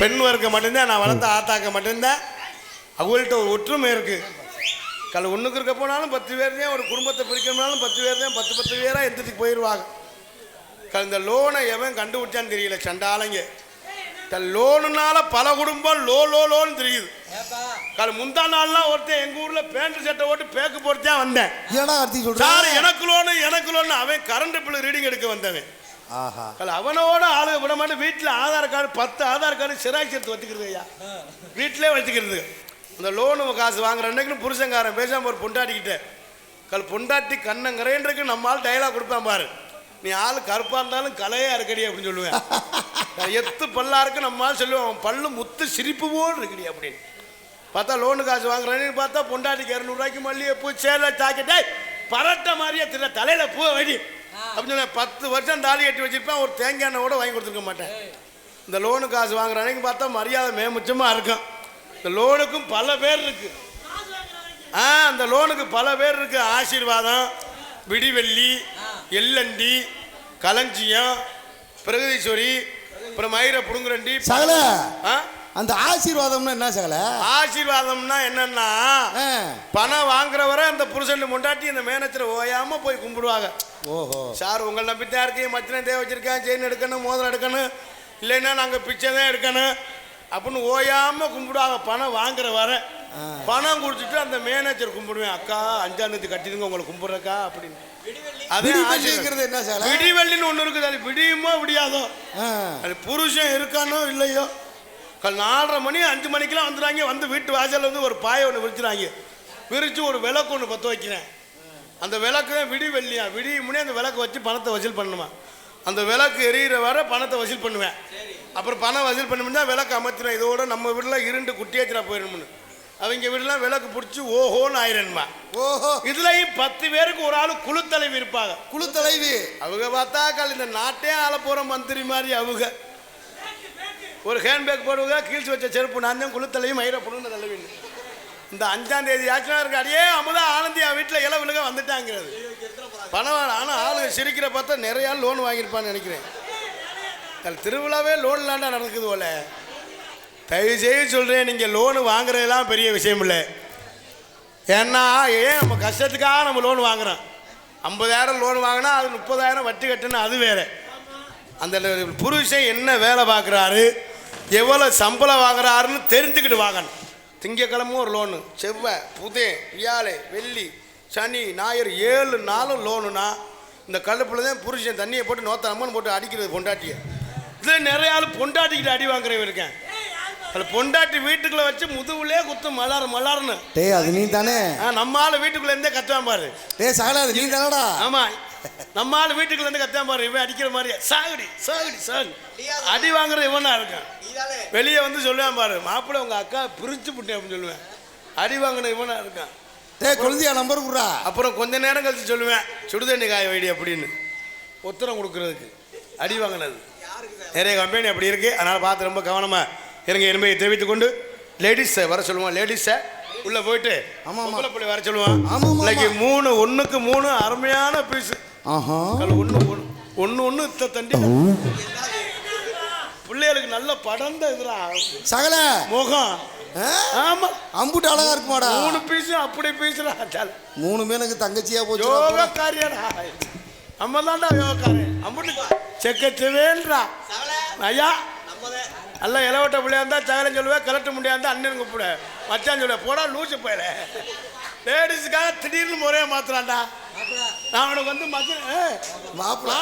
பெண் வர்க்க மட்டும்தான் நான் வளர்த்த ஆத்தாக்க மட்டும்தான். அவங்கள்ட்ட ஒரு ஒற்றுமை இருக்கு. கல் ஒன்றுக்கு இருக்க போனாலும் பத்து பேர் தான் ஒரு குடும்பத்தை பிரிக்கணும்னாலும் பத்து பேர் தான் பத்து பத்து பேராக எந்திரிச்சு போயிடுவாங்க கல் இந்த லோனை எவன் கண்டுபிடிச்சான்னு தெரியல சண்டாலங்க கல் லோனுனால பல குடும்பம் லோ லோ லோன்னு தெரியுது. கல் முந்தா நாள்லாம் ஒருத்தன் எங்கள் ஊரில் பேண்ட் சட்டை ஓட்டு பேக்கு போட்டு தான் வந்தேன் சார் சொல்ற? எனக்கு லோனு எனக்கு லோனு. அவன் கரண்ட் பில் ரீடிங் எடுக்க வந்தவன். அவனோட ஆளு விட மாட்டேன் வீட்டில் ஆதார் கார்டு பத்து ஆதார் கார்டு சிராய்ச்சி எடுத்து வச்சுக்கிறது ஐயா. வீட்டிலே வச்சுக்கிறது. இந்த லோனு காசு வாங்குற அன்னைக்கு புருஷங்காரன் பேசாம ஒரு பொண்டாட்டிக்கிட்ட கல் பொண்டாட்டி கண்ணங்கரைன்றக்கு நம்மால் டைலாக் கொடுப்பேன் பாரு. நீ ஆள் கருப்பா இருந்தாலும் கலையா இருக்கடி அப்படின்னு சொல்லுவேன். நான் எத்து பல்லா இருக்கு நம்மால் சொல்லுவேன். அவன் பல்லு முத்து சிரிப்பு போல் இருக்கடி அப்படின்னு. பார்த்தா லோனு காசு வாங்குறேன்னு பார்த்தா பொண்டாட்டிக்கு இரநூறுவாய்க்கு மல்லிகை பூ சேலை ஜாக்கெட்டே பரட்ட மாதிரியே தெரியல தலையில பூ வெடி. அப்படின்னு சொல்லி பத்து வருஷம் தாலி கட்டி வச்சிருப்பேன் ஒரு தேங்காய் எண்ணெய் கூட வாங்கி கொடுத்துருக்க மாட்டேன். இந்த லோனு காசு வாங்குற அன்னைக்கு பார்த்தா மரியாதை மேமுச்சமாக இருக்கும். இந்த லோனுக்கும் பல பேர் இருக்கு. ஆ அந்த லோனுக்கு பல பேர் இருக்கு. ஆசீர்வாதம் விடிவெள்ளி எல்லண்டி களஞ்சியம் பிரகதீஸ்வரி அப்புறம் மயிர புடுங்குரண்டி சகல. ஆ? அந்த ஆசீர்வாதம்னா என்ன சகல? ஆசீர்வாதம்னா என்னன்னா. பணம் வாங்குறவரை அந்த புருஷன் முண்டாட்டி இந்த மேனேஜரை ஓயாம போய் கும்பிடுவாங்க. ஓஹோ. சார் உங்களை நம்பித்தான் இருக்கு மச்சனை தேவை வச்சிருக்கேன் செயின் எடுக்கணும் மோதிரம் எடுக்கணும். இல்லைன்னா நாங்கள் பிச்சை தான் எடுக்கணும். அப்படின்னு ஓயாம கும்பிடுவாங்க பணம் வாங்குற வர. பணம் கொடுத்துட்டு அந்த மேனேஜர் கும்பிடுவேன் அக்கா அஞ்சாந்தத்து கட்டிடுங்க உங்களை கும்பிட்றக்கா? அப்படின்னு. என்ன சகல? விடிவெள்ளின்னு ஒன்று இருக்குது அது விடியுமோ விடியாதோ. அது புருஷன் இருக்கானோ இல்லையோ? நாலரை மணி அஞ்சு மணிக்கெல்லாம் வந்துடுறாங்க. வந்து வீட்டு வாசல்ல வந்து ஒரு பாயை ஒன்று விரிச்சுறாங்க. விரிச்சு ஒரு விளக்கு ஒன்று பற்ற வைக்கிறேன். அந்த விளக்கு தான் விடி வெள்ளியா. விடிய முன்னே அந்த விளக்கு வச்சு பணத்தை வசூல் பண்ணுமா. அந்த விளக்கு எரியிற வரை பணத்தை வசூல் பண்ணுவேன். அப்புறம் பணம் வசூல் பண்ணுமுன்னா விளக்கு அமர்த்தினேன் இதோட நம்ம வீட்டில் இருண்டு குட்டியாச்சிரா போயிடணும்னு. அவங்க வீடுலாம் விளக்கு பிடிச்சி ஓஹோன்னு ஆயிரணுமா ஓஹோ. இதுலயும் பத்து பேருக்கு ஒரு ஆள் குழு தலைவி இருப்பாங்க. குழு தலைவி அவங்க பார்த்தாக்கால் இந்த நாட்டே ஆள போகிற மந்திரி மாதிரி அவங்க. ஒரு ஹேண்ட்பேக் போடுவதா கீழ்ச்சி வச்ச செருப்பு நான் தான் குளுத்தலையும் மயிர பொண்ணு இந்த அஞ்சாம் தேதி ஆச்சுனா இருக்கு அடியே அமுதா ஆனந்தியா வீட்டில் இளவிலுக வந்துட்டாங்கிறது. பணம் ஆனால் ஆளுங்க சிரிக்கிற பார்த்தா நிறைய ஆள் லோன் வாங்கியிருப்பான்னு நினைக்கிறேன். திருவிழாவே லோன் இல்லாண்டா நடக்குது போல. தயவு செய்து சொல்கிறேன் நீங்கள் லோனு வாங்குறதெல்லாம் பெரிய விஷயம் இல்லை. ஏன்னா ஏன் நம்ம கஷ்டத்துக்காக நம்ம லோன் வாங்குறோம்? ஐம்பதாயிரம் லோன் வாங்கினா அது முப்பதாயிரம் வட்டி கட்டணும் அது வேறு. அந்த புருஷன் என்ன வேலை பார்க்குறாரு? எவ்வளோ சம்பளம் வாங்குறாருன்னு தெரிஞ்சுக்கிட்டு வாங்கணும். திங்கக்கிழமும் ஒரு லோனு செவ்வாய் புதன் வியாழை வெள்ளி சனி ஞாயிறு ஏழு நாளும் லோனுனா இந்த கல்லுப்புல தான் புருஷன் தண்ணியை போட்டு நோத்த அம்மன் போட்டு அடிக்கிறது பொண்டாட்டியை. இதில் நிறைய ஆள் பொண்டாட்டிக்கிட்ட அடி வாங்குறவன் இருக்கேன். அதில் பொண்டாட்டி வீட்டுக்குள்ளே வச்சு முதுகுலே குத்தும் மலர் மலர்னு. டேய் அது நீ தானே? ஆ, நம்ம ஆள் வீட்டுக்குள்ள இருந்தே கத்துவான் பாரு. டேய் சகல அது நீ தானடா? ஆமா நம்ம ஆள் வீட்டுக்குள்ள இருந்து கத்துவான் பாரு இவன் அடிக்கிற மாதிரி சாகுடி சாகுடி சாகு அடி வாங்குற இவனா இருக்கான். வெளியே வந்து சொல்லுவான் பாரு மாப்பிள்ளை உங்க அக்கா பிரிச்சு புட்டேன் அப்படின்னு சொல்லுவேன். அடி வாங்கின இவனா இருக்கான். டேய் குழந்தையா நம்பர் குடுறா. அப்புறம் கொஞ்ச நேரம் கழிச்சு சொல்லுவேன் சுடுதண்ணி காய வைடி அப்படின்னு. உத்தரம் கொடுக்கறதுக்கு. அடி வாங்கினது. நிறைய கம்பெனி அப்படி இருக்கு. அதனால பார்த்து ரொம்ப கவனமா இருங்க. என்பதை தெரிவித்துக் கொண்டு லேடிஸை வர சொல்லுவான் லேடிஸை உள்ள போயிட்டு ஆமா, பிள்ளை வர சொல்லுவான் இன்னைக்கு மூணு ஒண்ணுக்கு மூணு அருமையான பீஸ் ஒன்று ஒன்று ஒன்று தண்டி. பிள்ளைகளுக்கு நல்ல படந்த இதுடா. சகல. முகம்? ஆமா. அம்புட்டு அழகா இருக்குமாடா. மூணு பீஸ் அப்படி பீஸ்டா மூணு மேனுக்கு தங்கச்சியா போச்சு யோகக்காரியடா. நம்ம தான்டா யோகக்காரன். அம்புட்டு செக்கச்சுவேன்றா ஐயா. நல்ல இளவட்ட பிள்ளையா இருந்தா சகலம் சொல்லுவேன் கலட்ட முடியாது அண்ணன் கூப்பிட. மச்சான் சொல்லுவேன் போடா லூசு போயில லேடிஸுக்காக திடீர்னு முறையை மாத்துறான்டா. அவனுக்கு வந்து மதுரை மாப்பிள்ள